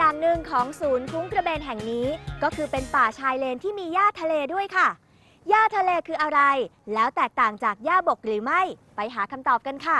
อย่างหนึ่งของศูนย์คุ้งกระเบนแห่งนี้ ก็คือเป็นป่าชายเลนที่มีหญ้าทะเลด้วยค่ะ หญ้าทะเลคืออะไร แล้วแตกต่างจากหญ้าบกหรือไม่ ไปหาคำตอบกันค่ะ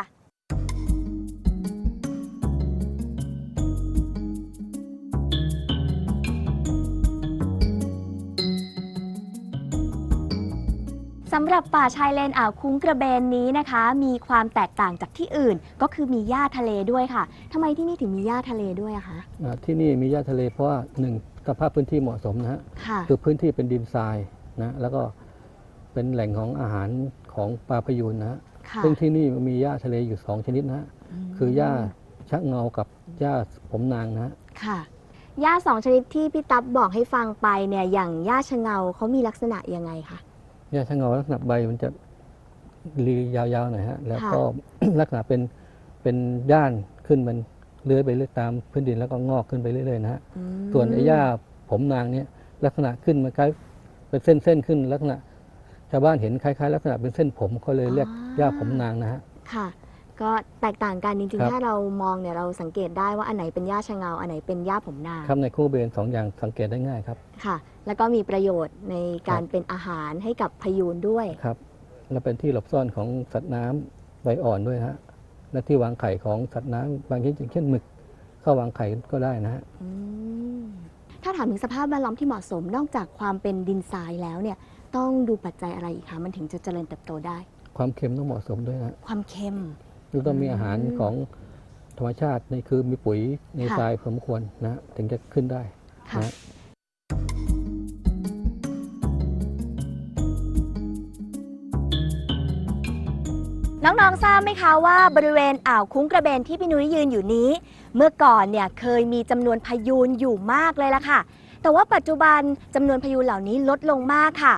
สำหรับป่าชายเลนอ่าวคุ้งกระเบนนี้นะคะ มีความแตกต่างจากที่อื่น ก็คือมีหญ้าทะเลด้วยค่ะทำไมที่นี่ถึงมีหญ้าทะเลด้วยอะคะอ่าที่นี่มีหญ้าทะเลเพราะว่าหนึ่งสภาพพื้นที่เหมาะสมนะฮะค่ะ คือพื้นที่เป็นดินทรายนะแล้วก็เป็นแหล่งของอาหารของปลาพยูนนะฮะค่ะซึ่งที่นี่มีหญ้าทะเลอยู่สองชนิดนะฮะมคือหญ้าชักเงากับหญ้าผมนางนะฮะ ค่ะหญ้าสองชนิดที่พี่ตั๊บบอกให้ฟังไปเนี่ยอย่างหญ้าชะเงาเขามีลักษณะยังไงคะ หญ้าชักเงาลักษณะใบมันจะรียาวๆหน่อยฮะ แล้วก็ลักษณะเป็นเป็นย่านขึ้นมันเลื้อยไปเรื่อยตามพื้นดินแล้วก็งอกขึ้นไปเรื่อยๆนะฮะอืมส่วนไอ้หญ้าผมนางเนี่ยลักษณะขึ้นมันคล้ายเป็นเส้นๆขึ้นลักษณะชาวบ้านเห็นคล้ายๆ ลักษณะเป็นเส้นผมเขาเลยเรียกหญ้าผมนางนะฮะ ค่ะ ก็แตกต่างกันจริง ครัๆบถ้าเรามองเนี่ยเราสังเกตได้ว่าอันไหนเป็นหญ้าชะเงา อันไหนเป็นหญ้าผมนางครับในคู่เบนสองอย่างสังเกตได้ง่ายครับ ค่ะ แล้วก็มีประโยชน์ในการเป็นอาหารให้กับพยูนด้วย ครับและเป็นที่หลบซ่อนของสัตว์น้ำใบอ่อนด้วยฮะและที่วางไข่ของสัตว์น้ำบางชนิดอย่างเช่นหมึก เข้าวางไข่ก็ได้นะฮะอืมถ้าถามถึงสภาพแวดล้อมที่เหมาะสมนอกจากความเป็นดินทรายแล้วเนี่ยต้องดูปัจจัยอะไรอีกคะมันถึงจะเจริญเติบโตได้ ความเค็มต้องเหมาะสมด้วยนะฮะความเค็ม แล้วต้องมีอาหารอืมของธรรมชาตินี่คือมีปุ๋ยในค่ะทรายสมควรนะฮะถึงจะขึ้นได้ค่ะนะฮะน้องๆ ทราบไหมคะว่าบริเวณอ่าวคุ้งกระเบนที่พี่นุ้ยยืนอยู่นี้ เมื่อก่อนเนี่ยเคยมีจำนวนพยูนอยู่มากเลยล่ะค่ะ แต่ว่าปัจจุบันจำนวนพยูนเหล่านี้ลดลงมากค่ะ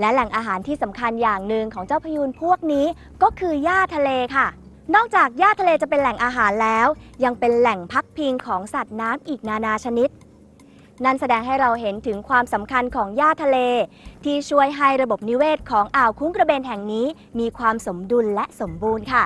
และแหล่งอาหารที่สำคัญอย่างหนึ่งของเจ้าพยูนพวกนี้ก็คือหญ้าทะเลค่ะ นอกจากหญ้าทะเลจะเป็นแหล่งอาหารแล้ว ยังเป็นแหล่งพักพิงของสัตว์น้ำอีกนานาชนิด นั่นแสดงให้เราเห็นถึงความสำคัญของหญ้าทะเล ที่ช่วยให้ระบบนิเวศของอ่าวคุ้งกระเบนแห่งนี้ มีความสมดุลและสมบูรณ์ค่ะ